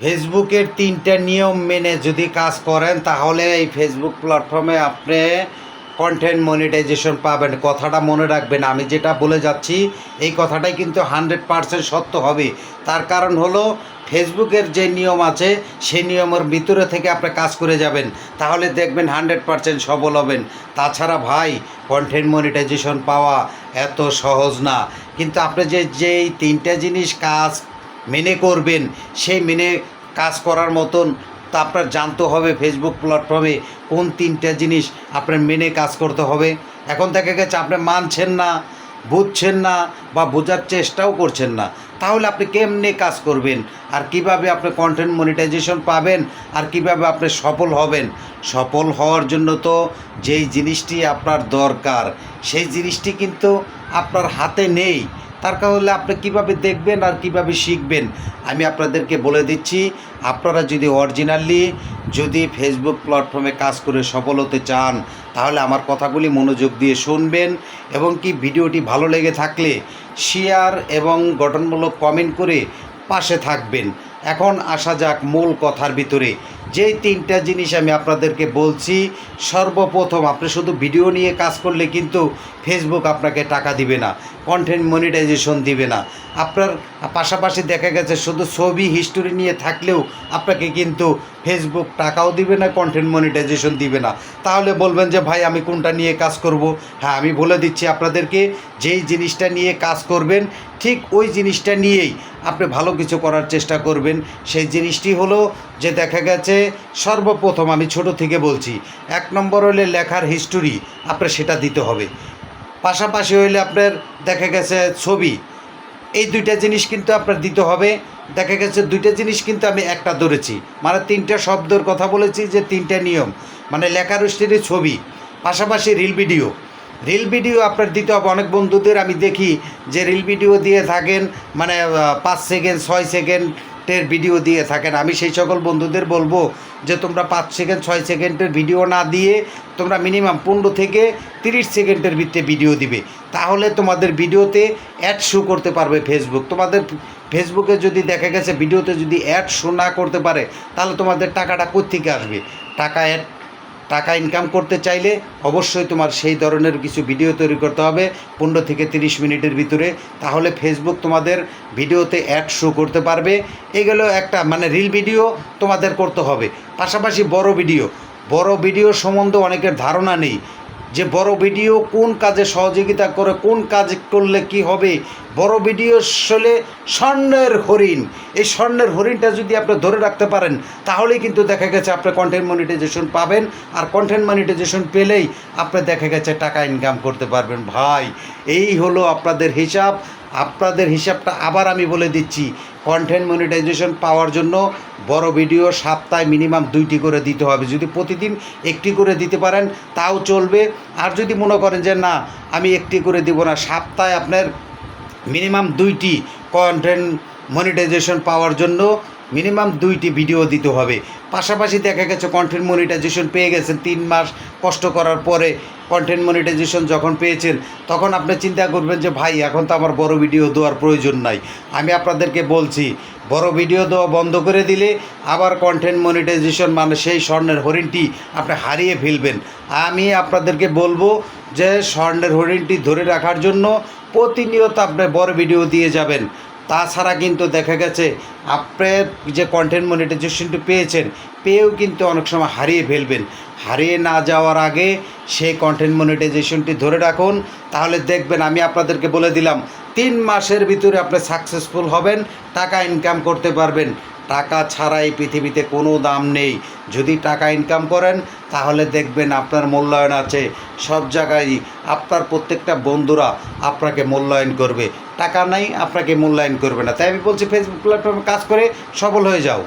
ফেসবুকের তিনটা নিয়ম মেনে যদি কাজ করেন, তাহলে এই ফেসবুক প্ল্যাটফর্মে আপনি কন্টেন্ট মনিটাইজেশন পাবেন। কথাটা মনে রাখবেন, আমি যেটা বলে যাচ্ছি, এই কথাটাই কিন্তু হান্ড্রেড পারসেন্ট সত্য হবে। তার কারণ হলো, ফেসবুকের যে নিয়ম আছে সেই নিয়মের ভিতরে থেকে আপনি কাজ করে যাবেন। তাহলে দেখবেন হান্ড্রেড পারসেন্ট সফল হবেন। তাছাড়া ভাই কন্টেন্ট মনিটাইজেশন পাওয়া এত সহজ না। কিন্তু আপনি যে, যেই তিনটা জিনিস কাজ মেনে করবেন। সেই মেনে কাজ করার মতন তা আপনার জানতে হবে ফেসবুক প্ল্যাটফর্মে কোন তিনটা জিনিস আপনার মেনে কাজ করতে হবে। এখন দেখা গেছে আপনি মানছেন না, বুঝছেন না বা বোঝার চেষ্টাও করছেন না। তাহলে আপনি কেমনে কাজ করবেন? আর কীভাবে আপনি কন্টেন্ট মনিটাইজেশন পাবেন? আর কীভাবে আপনি সফল হবেন? সফল হওয়ার জন্য তো যেই জিনিসটি আপনার দরকার, সেই জিনিসটি কিন্তু আপনার হাতে নেই। তার কারণে আপনি কীভাবে দেখবেন আর কীভাবে শিখবেন। আমি আপনাদেরকে বলে দিচ্ছি, আপনারা যদি অরিজিনালি যদি ফেসবুক প্ল্যাটফর্মে কাজ করে সফল হতে চান, তাহলে আমার কথাগুলি মনোযোগ দিয়ে শুনবেন এবং কি ভিডিওটি ভালো লেগে থাকলে শেয়ার এবং গঠনমূলক কমেন্ট করে পাশে থাকবেন। এখন আসা যাক মূল কথার ভিতরে। যেই তিনটা জিনিস আমি আপনাদেরকে বলছি, সর্বপ্রথম আপনি শুধু ভিডিও নিয়ে কাজ করলে কিন্তু ফেসবুক আপনাকে টাকা দিবে না কন্টেন্ট মনিটাইজেশন দিবে না। আপনার পাশাপাশি দেখা গেছে শুধু ছবি হিস্টোরি নিয়ে থাকলেও আপনাকে কিন্তু ফেসবুক টাকাও দিবে না কন্টেন্ট মনিটাইজেশন দিবে না। তাহলে বলবেন যে, ভাই, আমি কোনটা নিয়ে কাজ করব? হ্যাঁ আমি বলে দিচ্ছি আপনাদেরকে, যেই জিনিসটা নিয়ে কাজ করবেন, ঠিক ওই জিনিসটা নিয়েই আপনি ভালো কিছু করার চেষ্টা করবেন। সেই জিনিসটি হলো যে, দেখা গেছে, সর্বপ্রথম আমি ছোট থেকে বলছি, এক নম্বর হলে লেখার হিস্টোরি আপনার সেটা দিতে হবে। পাশাপাশি হইলে আপনার দেখা গেছে ছবি, এই দুইটা জিনিস কিন্তু আপনার দিতে হবে। দেখা গেছে দুইটা জিনিস কিন্তু আমি একটা ধরেছি। মানে তিনটা শব্দর কথা বলেছি যে তিনটা নিয়ম। মানে লেখার হিস্টোরি ছবি, পাশাপাশি রিল ভিডিও রিল ভিডিও আপনার দিতে হবে। অনেক বন্ধুদের আমি দেখি যে রিল ভিডিও দিয়ে থাকেন মানে পাঁচ সেকেন্ড ছয় সেকেন্ডের ভিডিও দিয়ে থাকেন। আমি সেই সকল বন্ধুদের বলব যে তোমরা পাঁচ সেকেন্ড ছয় সেকেন্ডের ভিডিও না দিয়ে তোমরা মিনিমাম পনেরো থেকে তিরিশ সেকেন্ডের ভিতরে ভিডিও দিবে। তাহলে তোমাদের ভিডিওতে অ্যাড শো করতে পারবে ফেসবুক তোমাদের ফেসবুকে যদি দেখা গেছে ভিডিওতে যদি অ্যাড শো না করতে পারে, তাহলে তোমাদের টাকাটা কোত্থেকে আসবে? টাকা অ্যাড টাকা ইনকাম করতে চাইলে অবশ্যই তোমার সেই ধরনের কিছু ভিডিও তৈরি করতে হবে পনেরো থেকে তিরিশ মিনিটের ভিতরে। তাহলে ফেসবুক তোমাদের ভিডিওতে অ্যাড শো করতে পারবে। এগুলো একটা মানে রিল ভিডিও তোমাদের করতে হবে। পাশাপাশি বড় ভিডিও বড় ভিডিও সম্বন্ধে অনেকের ধারণা নেই। যে বড় ভিডিও কোন কাজে সহযোগিতা করে, কোন কাজ করলে কি হবে, বড় ভিডিও আসলে স্বর্ণের হরিণ। এই স্বর্ণের হরিণটা যদি আপনি ধরে রাখতে পারেন, তাহলেই কিন্তু দেখা গেছে আপনি কন্টেন্ট মনিটাইজেশন পাবেন, আর কন্টেন্ট মনিটাইজেশন পেলেই আপনি দেখা গেছে টাকা ইনকাম করতে পারবেন। ভাই, এই হলো আপনাদের হিসাব। আপনাদের হিসাবটা আবার আমি বলে দিচ্ছি। কন্টেন্ট মনিটাইজেশন পাওয়ার জন্য বড় ভিডিও সপ্তাহে মিনিমাম দুইটি করে দিতে হবে। যদি প্রতিদিন একটি করে দিতে পারেন, তাও চলবে। আর যদি মনে করেন যে না, আমি একটি করে দিব না, সপ্তাহে আপনার মিনিমাম দুইটি কন্টেন্ট মনিটাইজেশন পাওয়ার জন্য মিনিমাম দুইটি ভিডিও দিতে হবে। পাশাপাশি দেখা গেছে কন্টেন্ট মনিটাইজেশন পেয়ে গেছেন তিন মাস। কষ্ট করার পরে কন্টেন্ট মনিটাইজেশন যখন পেয়েছেন, তখন আপনি চিন্তা করবেন যে, ভাই, এখন তো আমার বড় ভিডিও দেওয়ার প্রয়োজন নাই। আমি আপনাদেরকে বলছি, বড় ভিডিও দেওয়া বন্ধ করে দিলে আবার কন্টেন্ট মনিটাইজেশন মানে সেই স্বর্ণের হরিণটি আপনি হারিয়ে ফেলবেন। আমি আপনাদেরকে বলব যে, স্বর্ণের হরিণটি ধরে রাখার জন্য প্রতিনিয়ত আপনি বড় ভিডিও দিয়ে যাবেন। তাছাড়া কিন্তু দেখা গেছে, আপনার যে কন্টেন্ট মনিটাইজেশনটি পেয়েছেন, পেয়েও কিন্তু অনেক সময় হারিয়ে ফেলবেন। হারিয়ে না যাওয়ার আগে সেই কন্টেন্ট মনিটাইজেশনটি ধরে রাখুন। তাহলে দেখবেন, আমি আপনাদেরকে বলে দিলাম, তিন মাসের ভিতরে আপনি সাকসেসফুল হবেন, টাকা ইনকাম করতে পারবেন। টাকা ছাড়া এই পৃথিবীতে কোনো দাম নেই। যদি টাকা ইনকাম করেন, তাহলে দেখবেন আপনার মূল্যায়ন আছে। সব জায়গায় আপনার প্রত্যেকটা বন্ধুরা আপনাকে মূল্যায়ন করবে। টাকা নাই, আপনাকে মূল্যায়ন করবে না। তাই আমি বলছি ফেসবুক প্ল্যাটফর্মে কাজ করে সফল হয়ে যাও।